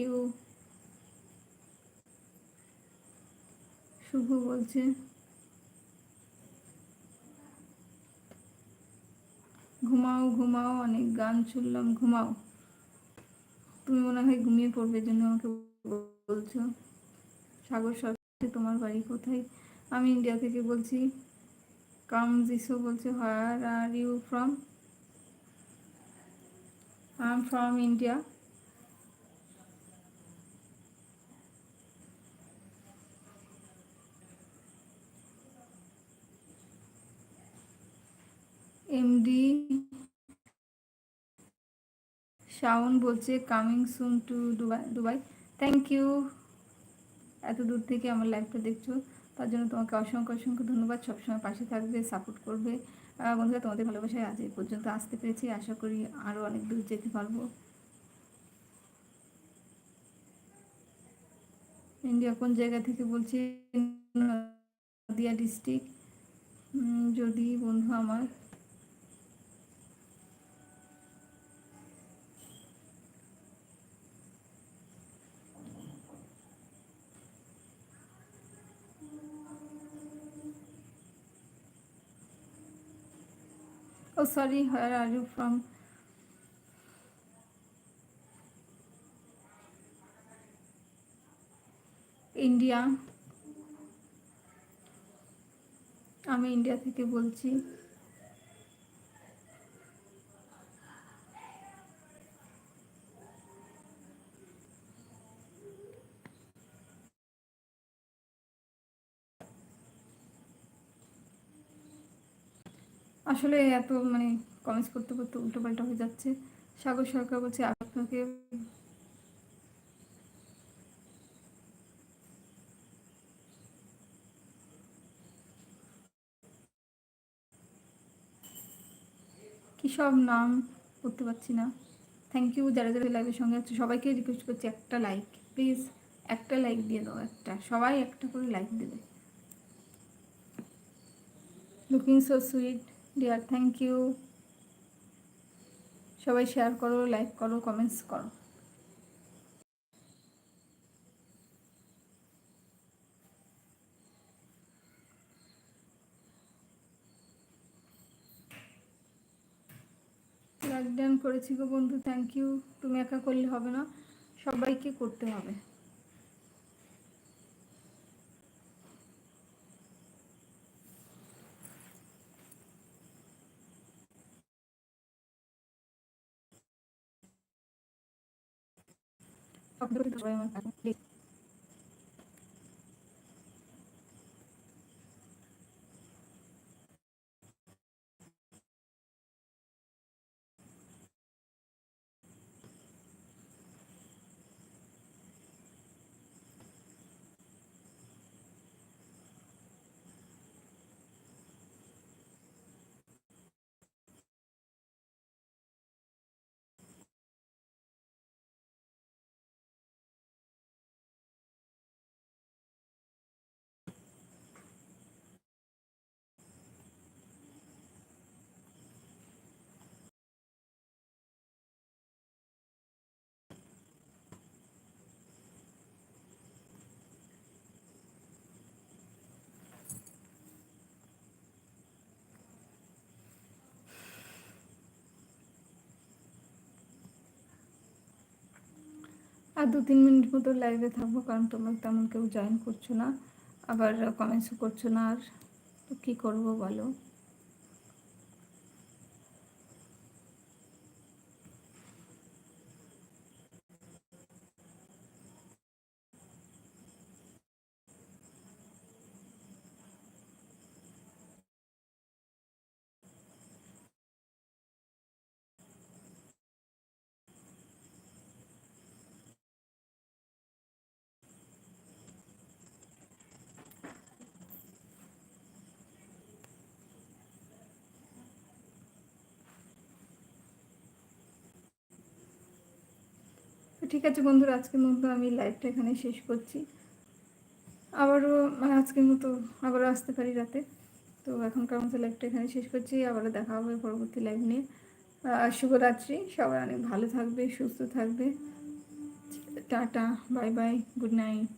You শুভ বলছে। ঘুমাও ঘুমাও, অনেক গান শুনলাম, ঘুমাও। তুমি মনে হয় ঘুমিয়ে পড়বে জন্য আমাকে বলছো। সাগর সরকার তোমার বাড়ি কোথায়? আমি ইন্ডিয়া থেকে বলছি। কাম জিসু বলছে where are you from I am from India MD Shaon বলছে coming soon to Dubai Dubai thank you এত দূর থেকে আমার লাইফটা দেখছ, তার জন্য তোমাকে অসংখ্য অসংখ্য ধন্যবাদ। সবসময় পাশে থাকবে সাপোর্ট করবে। বন্ধুরা, তোমাদের ভালোবাসায় আজ এই পর্যন্ত আসতে পেরেছি। আশা করি আরও অনেক দূর যেতে পারব। ইন্ডিয়া কোন জায়গা থেকে বলছি? নদিয়া ডিস্ট্রিক্ট যদি বন্ধু আমার Oh, sorry, where are you from? India. আমি ইন্ডিয়া থেকে বলছি আসলে এত মানে কমেন্টস করতে করতে উল্টো পাল্টা হয়ে যাচ্ছে। সাগর সরকার বলছে আপনাকে কি সব নাম করতে পারছি না। থ্যাংক ইউ যারা যারা লাইভের সঙ্গে আছে, সবাইকে রিকোয়েস্ট করছি একটা লাইক প্লিজ একটা লাইক দিয়ে দাও, একটা, সবাই একটা করে লাইক দেবে। Looking so sweet dear thank you সবাই শেয়ার করো লাইক করো কমেন্টস করো। লাইক ডান করেছি গো বন্ধু থ্যাংক ইউ তুমি একা করলে হবে না, সবাইকে করতে হবে। সবাই আর দু তিন মিনিট মতো লাইভে থাকব, কারণ তোমরা তেমন কেউ জয়েন করছ না, আবার কমেন্টসও করছ না, আর তো কী করব বলো? ঠিক আছে বন্ধুরা, আজকের মতো আমি লাইভটা এখানে শেষ করছি। আবারও মানে আজকের মতো আবারও আসতে পারি রাতে। তো এখনকার মতো লাইভটা এখানে শেষ করছি। আবারও দেখা হবে পরবর্তী লাইভ নিয়ে। শুভরাত্রি। সবাই অনেক ভালো থাকবে, সুস্থ থাকবে। Tata bye bye good night